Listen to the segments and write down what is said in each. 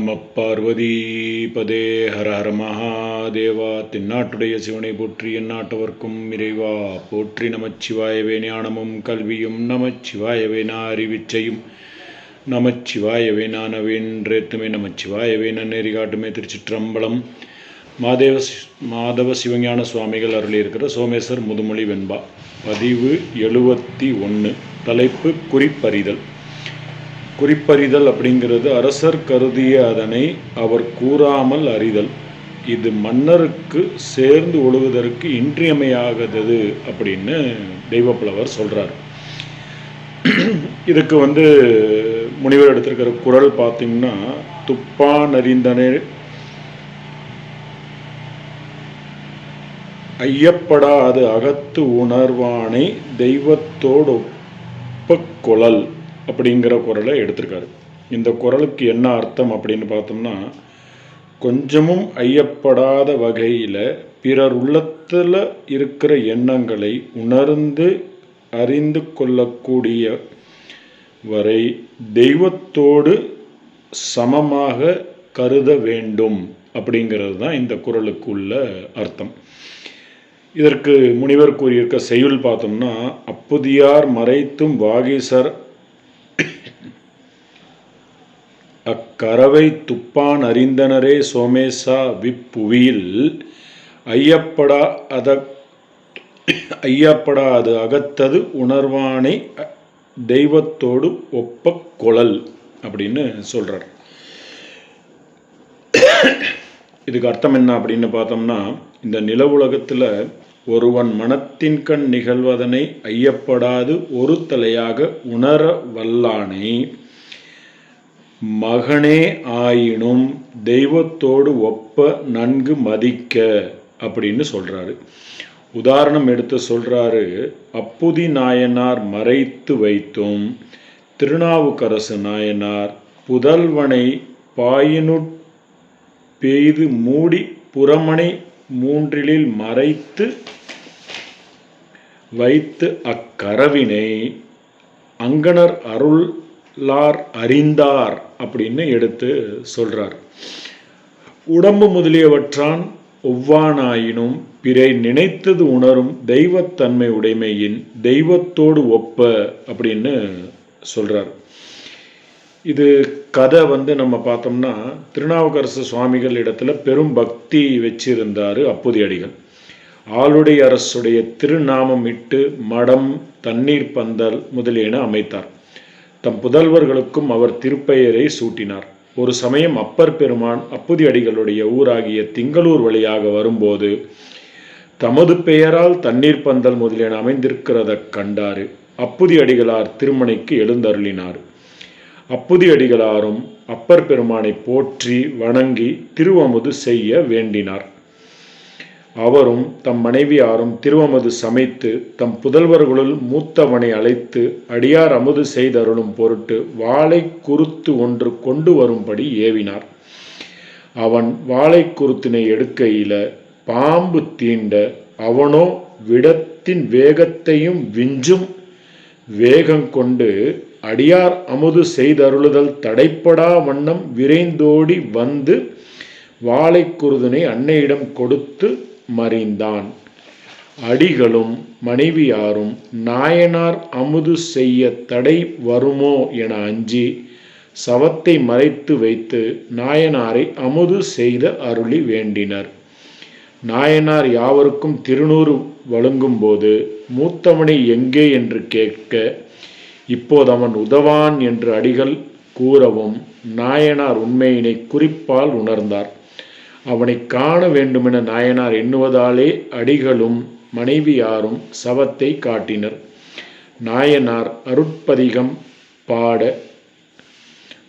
நம பார்வதி பதே ஹர ஹர மகாதேவா தென்னாட்டுடைய சிவனை போற்றி எந்நாட்டவர்க்கும் இறைவா போற்றி நமச்சிவாயவே ஞானமும் கல்வியும் நமச்சிவாயவே நான் அறிவிச்சையும் நமச்சிவாயவே நான் நமச்சிவாயவே நன்னேறி காட்டுமே திருச்சிற்றம்பலம். மாதேவ மாதவ சிவஞான சுவாமிகள் அருளியிருக்கிற சோமேஸ்வர் முதுமொழி வெண்பா. பதிவு எழுபத்தி ஒன்று தலைப்பு குறிப்பறிதல். குறிப்பறிதல் அப்படிங்கிறது அரசர் கருதிய அதனை அவர் கூறாமல் அறிதல். இது மன்னருக்கு சேர்ந்து ஒழுகுவதற்கு இன்றியமையாதது அப்படின்னு தெய்வப்புலவர் சொல்கிறார் இதுக்கு வந்து முனிவர் எடுத்திருக்கிற குரல் பார்த்தீங்கன்னா துப்பான் அறிந்தனே ஐயப்படாது அகத்து உணர்வானை தெய்வத்தோடு ஒப்பக் கொளல் அப்படிங்கிற குரலை எடுத்திருக்காரு. இந்த குரலுக்கு என்ன அர்த்தம் அப்படின்னு பார்த்தோம்னா கொஞ்சமும் ஐயப்படாத வகையில் பிறர் உள்ளத்தில் இருக்கிற எண்ணங்களை உணர்ந்து அறிந்து கொள்ளக்கூடிய வரை தெய்வத்தோடு சமமாக கருத வேண்டும் அப்படிங்கிறது தான் இந்த குரலுக்கு உள்ள அர்த்தம். இதற்கு முனிவர் கூறியிருக்க செய்யுள் பார்த்தோம்னா அப்புதியார் மறைத்தும் வாகீசர் அக்கரவை துப்பான் அறிந்தனரே சோமேசா விப்புவியில் ஐயப்படா அத ஐயப்படாது அகத்தது உணர்வானை தெய்வத்தோடு ஒப்ப கொழல் அப்படின்னு சொல்றார். இதுக்கு அர்த்தம் என்ன அப்படின்னு பார்த்தோம்னா இந்த நில உலகத்தில் ஒருவன் மனத்தின் கண் நிகழ்வதனை ஐயப்படாது ஒரு தலையாக உணர வல்லானை. மகனே ஆயினும் தெய்வத்தோடு ஒப்ப நன்கு மதிக்க அப்படின்னு சொல்றாரு. உதாரணம் எடுத்து சொல்றாரு அப்புதி நாயனார் மறைத்து வைத்தும் திருநாவுக்கரசு நாயனார் புதல்வனை பாயினுட் பெய்து மூடி புறமனை மூன்றிலில் மறைத்து வைத்து அக்கரவினை அங்கனர் அருளார் அறிந்தார். அப்படின்னு எடுத்து சொல்றார். உடம்பு முதலியவற்றான் ஒவ்வானாயினும் பிறை நினைத்தது உணரும் தெய்வத்தன்மை உடைமையின் தெய்வத்தோடு ஒப்ப அப்படின்னு சொல்றார். இது கதை வந்து நம்ம பார்த்தோம்னா திருநாவுக்கரசு சுவாமிகள் இடத்துல பெரும் பக்தி வச்சிருந்தாரு அப்புதி அடிகள் ஆளுடைய அரசுடைய திருநாமம் இட்டு மடம் தண்ணீர் பந்தல் முதலியன அமைத்தார். தம் புதல்வர்களுக்கும் அவர் திருப்பெயரை சூட்டினார். ஒரு சமயம் அப்பர் பெருமான் அப்புதி அடிகளுடைய ஊராகிய திங்களூர் வழியாக வரும்போது தமது பெயரால் தண்ணீர் பந்தல் முதலியன அமைந்திருக்கிறதைக் கண்டாரு. அப்புதி அடிகளார் திருமணைக்கு எழுந்தருளினார். அப்புதி அடிகளாரும் அப்பர் பெருமானை போற்றி வணங்கி திருவமுது செய்ய வேண்டினார். அவரும் தம் மனைவியாரும் திருவமது சமைத்து தம் புதல்வர்களுள் மூத்தவனை அழைத்து அடியார் அமுது செய்தருளும் பொருட்டு வாளை குருத்து ஒன்று கொண்டு வரும்படி ஏவினார். அவன் வாழை குருத்தினை எடுக்கையில பாம்பு தீண்ட அவனோ விடத்தின் வேகத்தையும் விஞ்சும் வேகம் கொண்டு அடியார் அமுது செய்தருளுதல் தடைப்படா வண்ணம் விரைந்தோடி வந்து வாழைக்குருதனை அன்னையிடம் கொடுத்து மறிந்தான். அடிகளும் மனைவியாரும் நாயனார் அமுது செய்ய தடை வருமோ? என அஞ்சி சவத்தை மறைத்து வைத்து நாயனாரை அமுது செய்த அருளி வேண்டினர். நாயனார் யாவருக்கும் திருநூறு வழங்கும்போது மூத்தவனை எங்கே என்று கேட்க இப்போது அவன் உதவான் என்று அடிகள் கூறவும் நாயனார் உண்மையினை குறிப்பால் உணர்ந்தார். அவனை காண வேண்டுமென நாயனார் எண்ணுவதாலே அடிகளும் மனைவியாரும் சவத்தை காட்டினர். நாயனார் அருட்பதிகம் பாட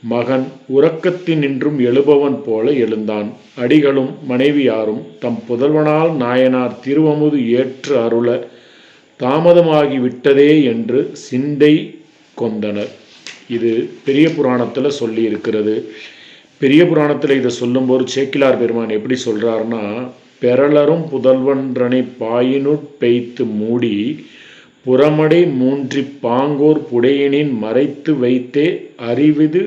மகன் உறக்கத்தினின்றும் எழுபவன் போல எழுந்தான். அடிகளும் மனைவியாரும் தம் புதல்வனால் நாயனார் திருவமுது ஏற்று அருள தாமதமாகி விட்டதே என்று சிந்தை கொண்டனர் இது பெரிய புராணத்தில் சொல்லி இருக்கிறது பெரிய புராணத்தில் இதை சொல்லும்போது சேக்கிலார் பெருமான் எப்படி சொல்கிறாருன்னா பெறலரும் புதல்வன்றனை பாயினுட் பெய்த்து மூடி புறமடை மூன்றி பாங்கோர் புடையினின் மறைத்து வைத்தே அறிவிது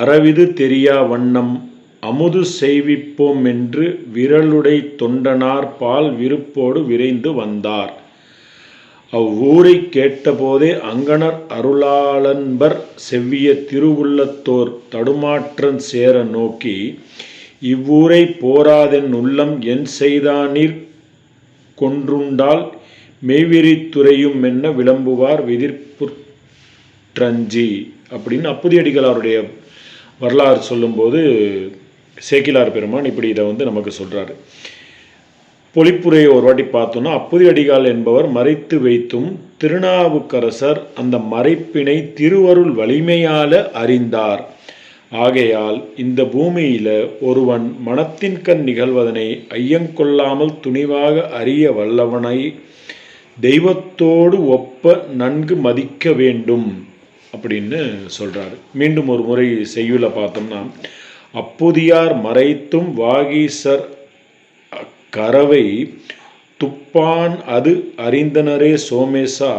அறவிது தெரியா வண்ணம் அமுது செய்விப்போம் என்று விரலுடை தொண்டனார் பால் விருப்போடு விரைந்து வந்தார். அவ்வூரைக் கேட்டபோதே அங்கணர் அருளாளன்பர் செவ்விய திருவுள்ளத்தோர் தடுமாற்றன் சேர நோக்கி இவ்வூரை போராதென் உள்ளம் என் செய்தானீர் கொன்றுண்டால் மெய்விரித்துறையும் என்ன விளம்புவார் விதிர்ப்புற்றஞ்சி? அப்படின்னு அப்புதியடிகள் அவருடைய வரலாறு சொல்லும்போது சேக்கிலார் பெருமான் இப்படி இதை வந்து நமக்கு சொல்கிறாரு பொழிப்புரையை ஒரு வாட்டி பார்த்தோன்னா அப்புதி அடிகால் என்பவர் மறைத்து வைத்தும் திருநாவுக்கரசர் அந்த மறைப்பினை திருவருள் வலிமையால அறிந்தார். ஆகையால் இந்த பூமியில ஒருவன் மனத்தின் கண் நிகழ்வதனை ஐயங்கொள்ளாமல் துணிவாக அறிய வல்லவனை தெய்வத்தோடு ஒப்ப நன்கு மதிக்க வேண்டும் அப்படின்னு சொல்றாரு. மீண்டும் ஒரு முறை செய்யுள்ள பார்த்தோம்னா அப்புதியார் மறைத்தும் வாகீசர் கரவை துப்பான் அது அறிந்தனரே சோமேசா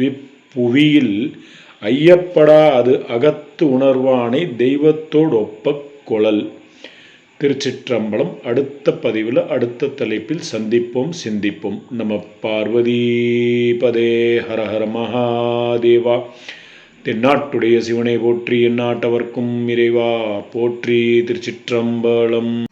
விப்புவியில் ஐயப்படா அது அகத்து உணர்வானை தெய்வத்தோடு ஒப்ப கொழல் திருச்சிற்றம்பலம் அடுத்த பதிவில் அடுத்த தலைப்பில் சந்திப்போம் சிந்திப்போம். நம்ம பார்வதி பதே ஹரஹர மகாதேவா. தென்னாட்டுடைய சிவனை போற்றி எந்நாட்டவர்க்கும் இறைவா போற்றி திருச்சிற்றம்பலம்.